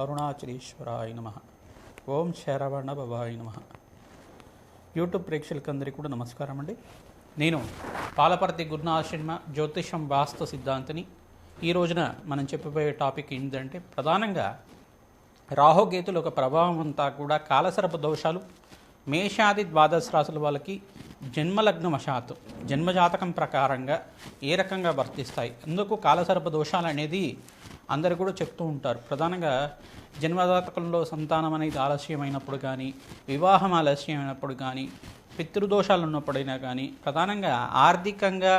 అరుణాచలేశ్వరాయ నమ. ఓం శరవణ బాబాయ నమ. యూట్యూబ్ ప్రేక్షకులందరికీ కూడా నమస్కారం అండి. నేను పాలపర్తి గురునాశ్రమ జ్యోతిషం వాస్తు సిద్ధాంతిని. ఈ రోజున మనం చెప్పబోయే టాపిక్ ఏంటంటే ప్రధానంగా రాహుకేతుల ఒక ప్రభావం అంతా కూడా కాలసర్ప దోషాలు మేషాది ద్వాదశ రాశుల వాళ్ళకి జన్మలగ్న వశాత్తు జన్మజాతకం ప్రకారంగా ఏ రకంగా వర్తిస్తాయి అందుకు కాలసర్ప దోషాలు అనేది అందరు కూడా చెప్తూ ఉంటారు. ప్రధానంగా జన్మదాతకంలో సంతానం అనేది ఆలస్యమైనప్పుడు కానీ వివాహం ఆలస్యమైనప్పుడు కానీ పితృదోషాలు ఉన్నప్పుడైనా కానీ ప్రధానంగా ఆర్థికంగా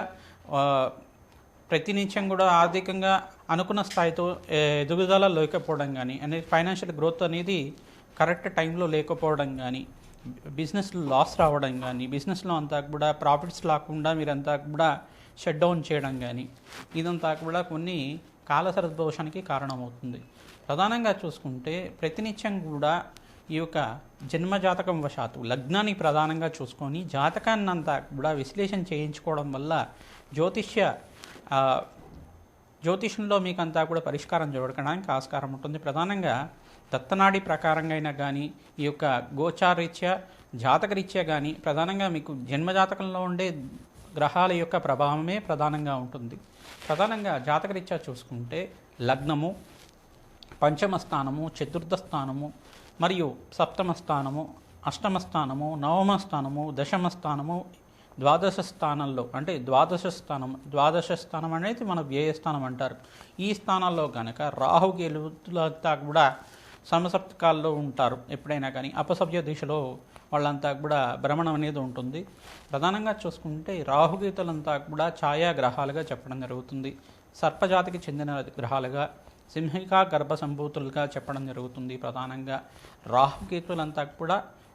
ప్రతినిత్యం కూడా ఆర్థికంగా అనుకున్న స్థాయితో ఎదుగుదల లేకపోవడం కానీ అనేది ఫైనాన్షియల్ గ్రోత్ అనేది కరెక్ట్ టైంలో లేకపోవడం కానీ బిజినెస్ లాస్ రావడం కానీ బిజినెస్లో అంతా కూడా ప్రాఫిట్స్ రాకుండా మీరంతా కూడా షట్ డౌన్ చేయడం కానీ ఇదంతా కూడా కొన్ని కాలసర దోషానికి కారణమవుతుంది. ప్రధానంగా చూసుకుంటే ప్రతినిత్యం కూడా ఈ యొక్క జన్మజాతకం వశాత్తు లగ్నాన్ని ప్రధానంగా చూసుకొని జాతకాన్ని అంతా కూడా విశ్లేషణ చేయించుకోవడం వల్ల జ్యోతిష్య జ్యోతిష్యంలో జ్యోతిషంలో మీకు అంతా కూడా పరిష్కారం దొరకడానికి ఆస్కారం ఉంటుంది. ప్రధానంగా దత్తనాడి ప్రకారంగా అయినా కానీ ఈ యొక్క గోచారీత్యా జాతకరీత్యా కానీ ప్రధానంగా మీకు జన్మజాతకంలో ఉండే గ్రహాల యొక్క ప్రభావమే ప్రధానంగా ఉంటుంది. ప్రధానంగా జాతకరీత్యా చూసుకుంటే లగ్నము పంచమ స్థానము చతుర్థ స్థానము మరియు సప్తమ స్థానము అష్టమ స్థానము నవమ స్థానము దశమ స్థానము ద్వాదశ స్థానంలో అంటే ద్వాదశ స్థానం ద్వాదశ స్థానం అనేది మన వ్యయస్థానం అంటారు. ఈ స్థానాల్లో కనుక రాహు గెలుతులంతా కూడా సమసప్తకాల్లో ఉంటారు. ఎప్పుడైనా కానీ అపసభ్య దిశలో వాళ్ళంతా కూడా భ్రమణం అనేది ఉంటుంది. ప్రధానంగా చూసుకుంటే రాహుగీతలంతా కూడా ఛాయా గ్రహాలుగా చెప్పడం జరుగుతుంది. సర్పజాతికి చెందిన గ్రహాలుగా సింహిక గర్భ సంభూతులుగా చెప్పడం జరుగుతుంది ప్రధానంగా. రాహుకేతులంతా కూడా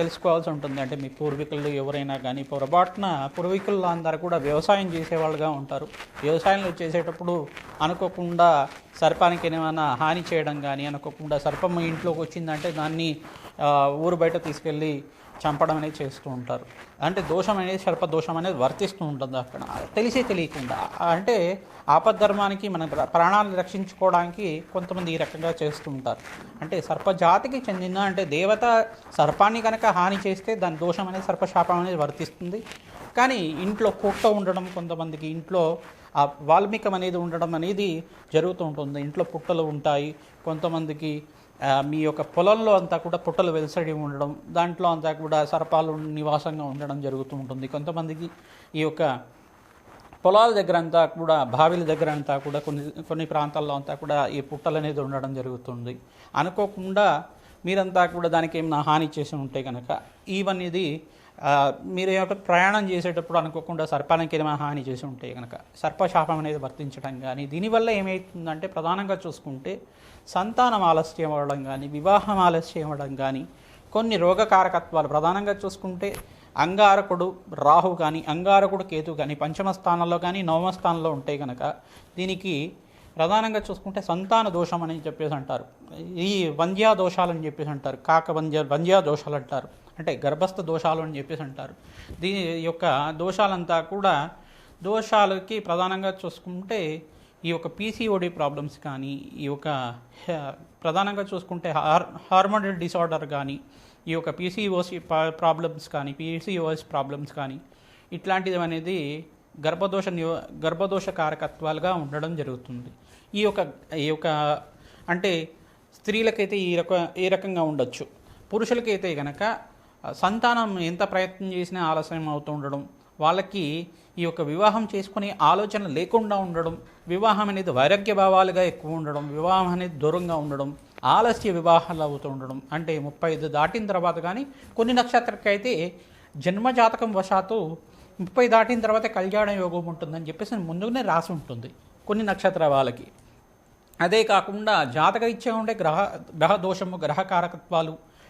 తెలుసుకోవాల్సి ఉంటుంది. అంటే మీ పూర్వీకులు ఎవరైనా కానీ పొరపాటున పూర్వీకులు అందరూ కూడా వ్యవసాయం చేసేవాళ్ళుగా ఉంటారు. వ్యవసాయంలో చేసేటప్పుడు అనుకోకుండా సర్పానికి ఏమైనా హాని చేయడం కానీ అనుకోకుండా సర్పం ఇంట్లోకి వచ్చిందంటే దాన్ని ఊరు బయట తీసుకెళ్ళి చంపడం అనేది చేస్తూ ఉంటారు. అంటే దోషం అనేది సర్ప దోషం అనేది వర్తిస్తూ ఉంటుంది అక్కడ. తెలిసే తెలియకుండా. అంటే ఆపద్ధర్మానికి మన ప్ర- ప్రాణాలను రక్షించుకోవడానికి కొంతమంది ఈ రకంగా చేస్తూ ఉంటారు. అంటే సర్పజాతికి చెందిన అంటే దేవత సర్పాన్ని కనుక హాని చేస్తే దాని దోషం అనేది సర్పశాపం అనేది వర్తిస్తుంది. కానీ ఇంట్లో కుక్క ఉండడం కొంతమందికి ఇంట్లో ఆ వాల్మీకం అనేది ఉండడం అనేది జరుగుతూ ఉంటుంది. ఇంట్లో పుట్టలు ఉంటాయి. కొంతమందికి మీ యొక్క పొలంలో అంతా కూడా పుట్టలు వెలసడి ఉండడం దాంట్లో అంతా కూడా సర్పాలు నివాసంగా ఉండడం జరుగుతూ ఉంటుంది. కొంతమందికి ఈ యొక్క పొలాల దగ్గర అంతా కూడా బావిల దగ్గర అంతా కూడా కొన్ని కొన్ని ప్రాంతాల్లో అంతా కూడా ఈ పుట్టలు అనేది ఉండడం జరుగుతుంది. అనుకోకుండా మీరంతా కూడా దానికి ఏమైనా హాని చేసి ఉంటే కనుక ఈవన్ ఇది మీరు ఏమంటే ప్రయాణం చేసేటప్పుడు అనుకోకుండా సర్పానికి ఏమైనా హాని చేసి ఉంటే కనుక సర్పశాపం అనేది వర్తించడం కానీ దీనివల్ల ఏమవుతుందంటే ప్రధానంగా చూసుకుంటే సంతానం ఆలస్యం అవ్వడం కానీ వివాహం ఆలస్యం అవ్వడం కానీ కొన్ని రోగకారకత్వాలు ప్రధానంగా చూసుకుంటే అంగారకుడు రాహు కానీ అంగారకుడు కేతు కానీ పంచమ స్థానంలో కానీ నవమ స్థానంలో ఉంటే కనుక దీనికి ప్రధానంగా చూసుకుంటే సంతాన దోషం అని చెప్పేసి అంటారు. ఈ వంధ్యా దోషాలని చెప్పేసి అంటారు. కాక వంధ్య వంధ్యా దోషాలు అంటారు. అంటే గర్భస్థ దోషాలు అని చెప్పేసి అంటారు. దీని యొక్క దోషాలంతా కూడా దోషాలకి ప్రధానంగా చూసుకుంటే ఈ యొక్క పీసీఓడి ప్రాబ్లమ్స్ కానీ ఈ యొక్క ప్రధానంగా చూసుకుంటే హార్ హార్మోనల్ డిసార్డర్ కానీ ఈ యొక్క పీసీఓసి ప్రాబ్లమ్స్ కానీ పీసీఓఎస్ ప్రాబ్లమ్స్ కానీ ఇట్లాంటిది అనేది గర్భదోష గర్భదోష కారకత్వాలుగా ఉండడం జరుగుతుంది. ఈ యొక్క ఈ యొక్క అంటే స్త్రీలకైతే ఈ రక ఈ రకంగా ఉండొచ్చు. పురుషులకైతే కనుక సంతానం ఎంత ప్రయత్నం చేసినా ఆలస్యం అవుతూ ఉండడం వాళ్ళకి ఈ యొక్క వివాహం చేసుకునే ఆలోచన లేకుండా ఉండడం వివాహం అనేది వైరాగ్య భావాలుగా ఎక్కువ ఉండడం వివాహం అనేది దూరంగా ఉండడం ఆలస్య వివాహాలు అవుతూ ఉండడం అంటే ముప్పై ఐదు దాటిన తర్వాత కానీ కొన్ని నక్షత్రకైతే జన్మజాతకం వశాత్తు ముప్పై దాటిన తర్వాత కళ్యాణ యోగం ఉంటుందని చెప్పేసి ముందుగానే రాసి ఉంటుంది కొన్ని నక్షత్ర వాళ్ళకి. అదే కాకుండా జాతకరీత్యా ఉండే గ్రహ గ్రహ దోషము గ్రహ కారకత్వాలు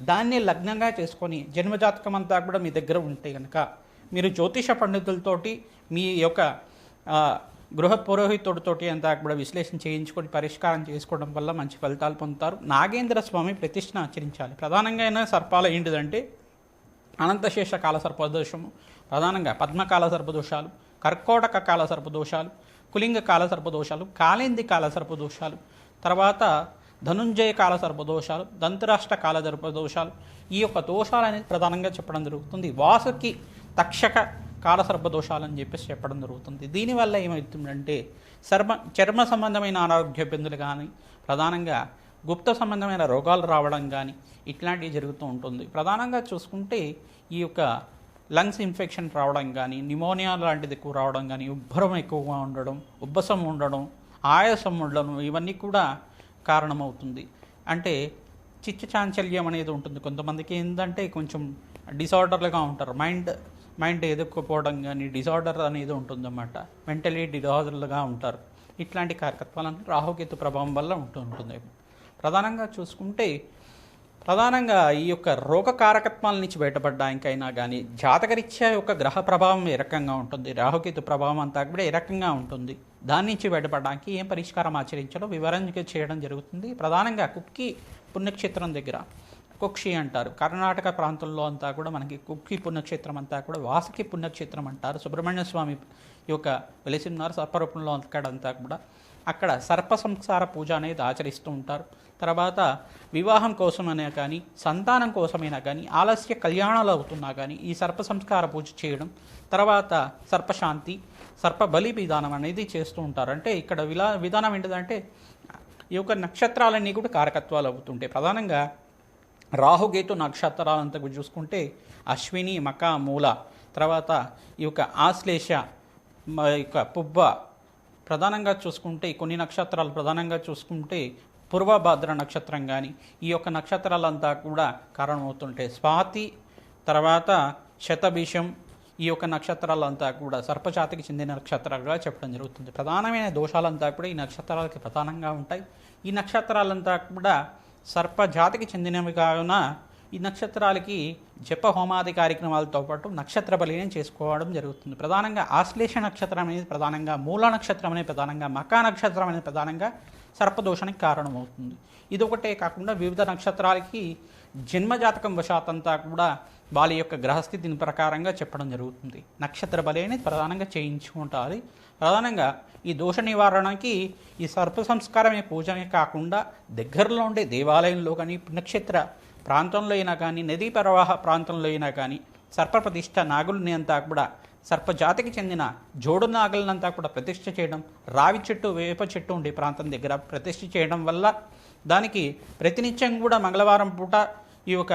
దాన్ని లగ్నంగా చేసుకొని జన్మజాతకం అంతా కూడా మీ దగ్గర ఉంటే కనుక మీరు జ్యోతిష పండితులతోటి మీ యొక్క గృహ పురోహితుడితోటి అంతా కూడా విశ్లేషణ చేయించుకొని పరిష్కారం చేసుకోవడం వల్ల మంచి ఫలితాలు పొందుతారు. నాగేంద్ర స్వామి ప్రతిష్ఠ ఆచరించాలి. ప్రధానంగా అయినా సర్పాల ఏంటిదంటే అనంతశేష కాల సర్పదోషము ప్రధానంగా పద్మకాల సర్పదోషాలు కర్కోటక కాల సర్పదోషాలు కులింగ కాల సర్పదోషాలు కాలేంది కాల సర్పదోషాలు తర్వాత ధనుంజయ కాల సర్పదోషాలు దంతరాష్ట్ర కాల సర్పదోషాలు ఈ యొక్క దోషాలు అనేది ప్రధానంగా చెప్పడం జరుగుతుంది. వాసుకి తక్షక కాల సర్పదోషాలు అని చెప్పేసి చెప్పడం జరుగుతుంది. దీనివల్ల ఏమవుతుందంటే చర్మ చర్మ సంబంధమైన అనారోగ్య ఇబ్బందులు కానీ ప్రధానంగా గుప్త సంబంధమైన రోగాలు రావడం కానీ ఇట్లాంటివి జరుగుతూ ఉంటుంది. ప్రధానంగా చూసుకుంటే ఈ యొక్క లంగ్స్ ఇన్ఫెక్షన్ రావడం కానీ నిమోనియా లాంటిది ఎక్కువ రావడం కానీ ఉబ్బరం ఎక్కువగా ఉండడం ఉబ్బసం ఉండడం ఆయాసం ఉండడం ఇవన్నీ కూడా కారణమవుతుంది. అంటే చిచ్చు చాంచల్యం అనేది ఉంటుంది. కొంతమందికి ఏంటంటే కొంచెం డిసార్డర్లుగా ఉంటారు. మైండ్ మైండ్ ఎదుర్కోపోవడం కానీ డిసార్డర్ అనేది ఉంటుందన్నమాట. మెంటలీ డిజార్డర్లుగా ఉంటారు. ఇట్లాంటి కార్యకత్వాలన్నీ రాహుకేతు ప్రభావం వల్ల ఉంటూ ఉంటుంది ప్రధానంగా చూసుకుంటే ప్రధానంగా ఈ యొక్క రోగ కారకత్వాల నుంచి బయటపడడానికైనా కానీ జాతకరీత్యా యొక్క గ్రహ ప్రభావం ఏ రకంగా ఉంటుంది? రాహుకేతు ప్రభావం అంతా కూడా ఏ రకంగా ఉంటుంది? దాని నుంచి బయటపడడానికి ఏం పరిష్కారం ఆచరించాలో వివరంగా చేయడం జరుగుతుంది. ప్రధానంగా కుక్కి పుణ్యక్షేత్రం దగ్గర కుక్షి అంటారు. కర్ణాటక ప్రాంతంలో అంతా కూడా మనకి కుక్కి పుణ్యక్షేత్రం అంతా కూడా వాసుకి పుణ్యక్షేత్రం అంటారు. సుబ్రహ్మణ్య స్వామి యొక్క వెలిసిన్నారు సర్పరూపంలో అక్కడంతా కూడా. అక్కడ సర్ప సంసార పూజ అనేది ఆచరిస్తూ ఉంటారు. తర్వాత వివాహం కోసమైనా కానీ సంతానం కోసమైనా కానీ ఆలస్య కళ్యాణాలు అవుతున్నా కానీ ఈ సర్ప సంస్కార పూజ చేయడం తర్వాత సర్పశాంతి సర్ప బలి విధానం అనేది చేస్తూ ఉంటారు. అంటే ఇక్కడ విలా విధానం ఏంటిదంటే ఈ యొక్క నక్షత్రాలన్నీ కూడా కారకత్వాలు అవుతుంటాయి ప్రధానంగా రాహుగేతు నక్షత్రాలంతా కూడా చూసుకుంటే అశ్విని మక మూల తర్వాత ఈ యొక్క ఆశ్లేష మ యొక్క పుబ్బ ప్రధానంగా చూసుకుంటే కొన్ని నక్షత్రాలు ప్రధానంగా చూసుకుంటే పూర్వభద్ర నక్షత్రం కానీ ఈ యొక్క నక్షత్రాలంతా కూడా కారణమవుతుంటాయి. స్వాతి తర్వాత శతభీషం ఈ యొక్క నక్షత్రాలంతా కూడా సర్పజాతికి చెందిన నక్షత్రాలుగా చెప్పడం జరుగుతుంది. ప్రధానమైన దోషాలంతా కూడా ఈ నక్షత్రాలకి ప్రధానంగా ఉంటాయి. ఈ నక్షత్రాలంతా కూడా సర్పజాతికి చెందినవి కావున ఈ నక్షత్రాలకి జప హోమాది కార్యక్రమాలతో పాటు నక్షత్ర బలిని చేసుకోవడం జరుగుతుంది. ప్రధానంగా ఆశ్లేష నక్షత్రం అనేది ప్రధానంగా మూల నక్షత్రం అనేది ప్రధానంగా మకా నక్షత్రం అనేది ప్రధానంగా సర్పదోషానికి కారణమవుతుంది. ఇది ఒకటే కాకుండా వివిధ నక్షత్రాలకి జన్మజాతకం వశాతంతా కూడా వాళ్ళ యొక్క గ్రహస్థితిని ప్రకారంగా చెప్పడం జరుగుతుంది. నక్షత్ర బలి అనేది ప్రధానంగా చేయించుకుంటారు ప్రధానంగా ఈ దోష నివారణకి ఈ సర్ప సంస్కారమే పూజనే కాకుండా దగ్గరలో ఉండే దేవాలయంలో కానీ నక్షత్ర ప్రాంతంలో అయినా కానీ నదీ ప్రవాహ ప్రాంతంలో అయినా కానీ సర్ప ప్రతిష్ట నాగుల్ని అంతా కూడా సర్పజాతికి చెందిన జోడు నాగులనంతా కూడా ప్రతిష్ఠ చేయడం రావి చెట్టు వేప చెట్టు ఉండే ప్రాంతం దగ్గర ప్రతిష్ఠ చేయడం వల్ల దానికి ప్రతినిత్యం కూడా మంగళవారం పూట ఈ యొక్క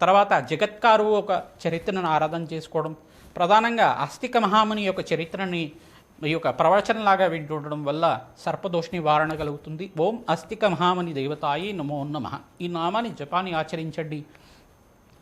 తర్వాత జగత్కారు ఒక చరిత్రను ఆరాధన చేసుకోవడం ప్రధానంగా ఆస్తిక మహాముని యొక్క చరిత్రని ఈ యొక్క ప్రవచనలాగా వింటుండడం వల్ల సర్పదోష నివారణ కలుగుతుంది. ఓం అస్తిక మహామని దేవతాయి నమో నమ. ఈ నామాన్ని జపాన్ని ఆచరించండి.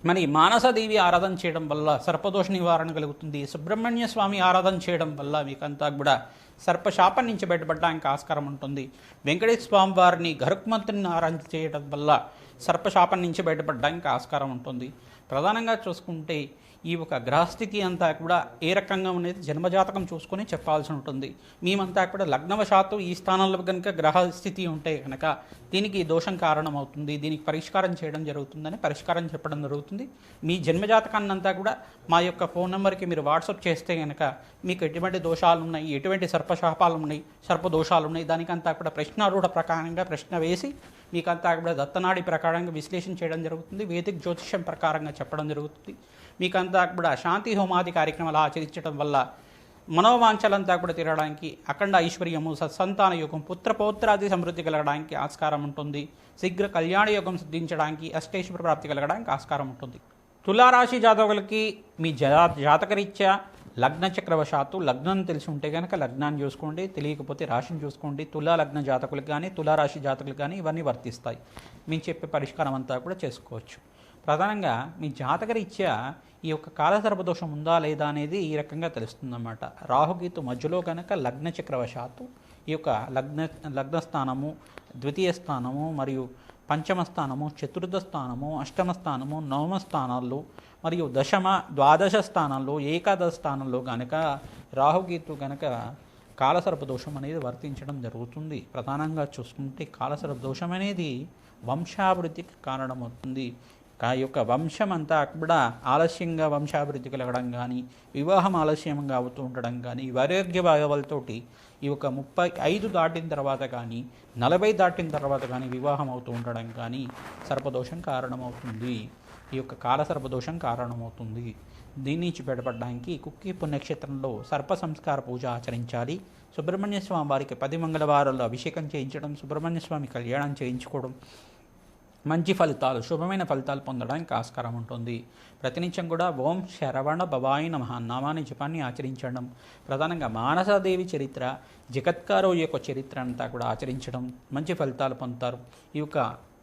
మరి మానసదేవి ఆరాధన చేయడం వల్ల సర్పదోష నివారణ కలుగుతుంది. సుబ్రహ్మణ్య స్వామి ఆరాధన చేయడం వల్ల మీకంతా కూడా సర్పశాపం నుంచి బయటపడడానికి ఆస్కారం ఉంటుంది. వెంకటేశ్వర స్వామి వారిని గరుక్మంతుని ఆరాధన చేయడం వల్ల సర్పశాపం నుంచి బయటపడడానికి ఆస్కారం ఉంటుంది. ప్రధానంగా చూసుకుంటే ఈ ఒక గ్రహస్థితి అంతా కూడా ఏ రకంగా ఉన్నది జన్మజాతకం చూసుకొని చెప్పాల్సి ఉంటుంది. మేమంతా కూడా లగ్నవశాత్తు ఈ స్థానంలో కనుక గ్రహస్థితి ఉంటే కనుక దీనికి దోషం కారణమవుతుంది. దీనికి పరిష్కారం చేయడం జరుగుతుందని పరిష్కారం చెప్పడం జరుగుతుంది. మీ జన్మజాతకాన్ని అంతా కూడా మా యొక్క ఫోన్ నెంబర్కి మీరు వాట్సాప్ చేస్తే కనుక మీకు ఎటువంటి దోషాలు ఉన్నాయి ఎటువంటి సర్పశాపాలు ఉన్నాయి సర్ప దోషాలు ఉన్నాయి దానికంతా కూడా ప్రశ్నారూఢ ప్రకారంగా ప్రశ్న వేసి మీకంతా కూడా దత్తనాడి ప్రకారంగా విశ్లేషణ చేయడం జరుగుతుంది. వేదిక జ్యోతిష్యం ప్రకారంగా చెప్పడం జరుగుతుంది. మీకంతా కూడా శాంతి హోమాది కార్యక్రమాలు ఆచరించడం వల్ల మనోవాంఛలంతా కూడా తీరడానికి అఖండ ఐశ్వర్యము సత్సంతాన యోగం పుత్రపౌత్రాది సమృద్ధి కలగడానికి ఆస్కారం ఉంటుంది. శీఘ్ర కళ్యాణ యోగం సిద్ధించడానికి అష్టేశ్వర ప్రాప్తి కలగడానికి ఆస్కారం ఉంటుంది. తులారాశి జాతకులకి మీ జా జాతకరీత్యా లగ్న చక్రవశాత్తు లగ్నం తెలిసి ఉంటే కనుక లగ్నాన్ని చూసుకోండి తెలియకపోతే రాశిని చూసుకోండి. తులా లగ్న జాతకులకు కానీ తులారాశి జాతకులకు కానీ ఇవన్నీ వర్తిస్తాయి. మేము చెప్పే పరిష్కారం అంతా కూడా చేసుకోవచ్చు. ప్రధానంగా మీ జాతకరీత్యా ఈ యొక్క కాలసర్ప దోషం ఉందా లేదా అనేది ఈ రకంగా తెలుస్తుందన్నమాట. రాహుగీతు మధ్యలో కనుక లగ్న చక్రవశాత్తు ఈ యొక్క లగ్న లగ్న స్థానము ద్వితీయ స్థానము మరియు పంచమ స్థానము చతుర్థ స్థానము అష్టమ స్థానము నవమ స్థానాల్లో మరియు దశమ ద్వాదశ స్థానాల్లో ఏకాదశ స్థానంలో కనుక రాహుగీతు కనుక కాలసర్ప దోషం అనేది వర్తించడం జరుగుతుంది. ప్రధానంగా చూసుకుంటే కాలసర్ప దోషం అనేది వంశాభివృద్ధికి కారణమవుతుంది. ఆ యొక్క వంశం అంతా కూడా ఆలస్యంగా వంశాభివృద్ధి కలగడం కానీ వివాహం ఆలస్యంగా అవుతూ ఉండడం కానీ వైరోగ్య భావాలతోటి ఈ యొక్క ముప్పై ఐదు దాటిన తర్వాత కానీ నలభై దాటిన తర్వాత కానీ వివాహం అవుతూ ఉండడం కానీ సర్పదోషం కారణమవుతుంది. ఈ యొక్క కాల సర్పదోషం కారణమవుతుంది. దీని నుంచి బయటపడడానికి కుక్కి పుణ్యక్షేత్రంలో సర్ప సంస్కార పూజ ఆచరించాలి. సుబ్రహ్మణ్య స్వామి వారికి పది మంగళవారాల్లో అభిషేకం చేయించడం సుబ్రహ్మణ్య స్వామి కళ్యాణం చేయించుకోవడం మంచి ఫలితాలు శుభమైన ఫలితాలు పొందడానికి ఆస్కారం ఉంటుంది. ప్రతినిత్యం కూడా ఓం శరవణ భవాయి నమ నామాని జపాన్ని ఆచరించడం ప్రధానంగా మానసాదేవి చరిత్ర జగత్కారో యొక్క చరిత్ర అంతా కూడా ఆచరించడం మంచి ఫలితాలు పొందుతారు. ఈ యొక్క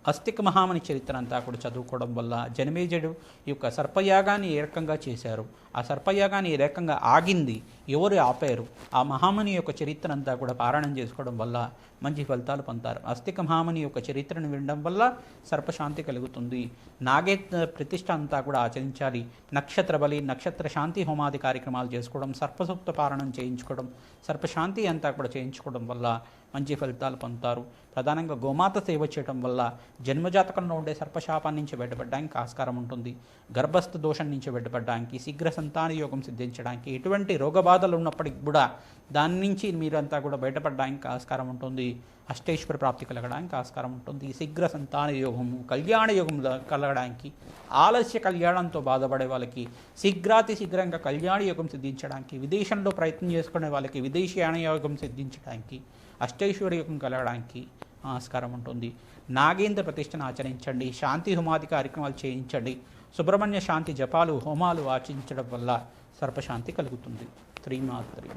అస్థిక మహామణి చరిత్ర అంతా కూడా చదువుకోవడం వల్ల జనమేజడు ఈ యొక్క సర్పయాగాన్ని ఏ రకంగా చేశారు? ఆ సర్పయాగాన్ని ఏ రకంగా ఆగింది? ఎవరు ఆపారు? ఆ మహామణి యొక్క చరిత్ర అంతా కూడా పారాయణం చేసుకోవడం వల్ల మంచి ఫలితాలు పొందుతారు. అస్తిక మహామణి యొక్క చరిత్రను వినడం వల్ల సర్పశాంతి కలుగుతుంది. నాగే ప్రతిష్ట అంతా కూడా ఆచరించాలి. నక్షత్ర బలి నక్షత్ర శాంతి హోమాది కార్యక్రమాలు చేసుకోవడం సర్పసూక్త పారాయణం చేయించుకోవడం సర్పశాంతి అంతా కూడా చేయించుకోవడం వల్ల మంచి ఫలితాలు పొందుతారు. ప్రధానంగా గోమాత సేవ చేయడం వల్ల జన్మజాతకంలో ఉండే సర్పశాపం నుంచి బయటపడడానికి ఆస్కారం ఉంటుంది. గర్భస్థ దోషం నుంచి బయటపడడానికి శీఘ్ర సంతాన యోగం సిద్ధించడానికి ఎటువంటి రోగబాధలు ఉన్నప్పటికి కూడా దాని నుంచి మీరంతా కూడా బయటపడడానికి ఆస్కారం ఉంటుంది. అష్టేశ్వర ప్రాప్తి కలగడానికి ఆస్కారం ఉంటుంది. శీఘ్ర సంతాన యోగము కళ్యాణ యోగం కలగడానికి ఆలస్య కళ్యాణంతో బాధపడే వాళ్ళకి శీఘ్రాతి శీఘ్రంగా కళ్యాణ యోగం సిద్ధించడానికి విదేశంలో ప్రయత్నం చేసుకునే వాళ్ళకి విదేశీయాన యోగం సిద్ధించడానికి అష్టైశ్వర్య యోగం కలగడానికి ఆస్కారం ఉంటుంది. నాగేంద్ర ప్రతిష్టను ఆచరించండి. శాంతి హోమాది కార్యక్రమాలు చేయించండి. సుబ్రహ్మణ్య శాంతి జపాలు హోమాలు ఆచరించడం వల్ల సర్పశాంతి కలుగుతుంది. శ్రీమాత్రి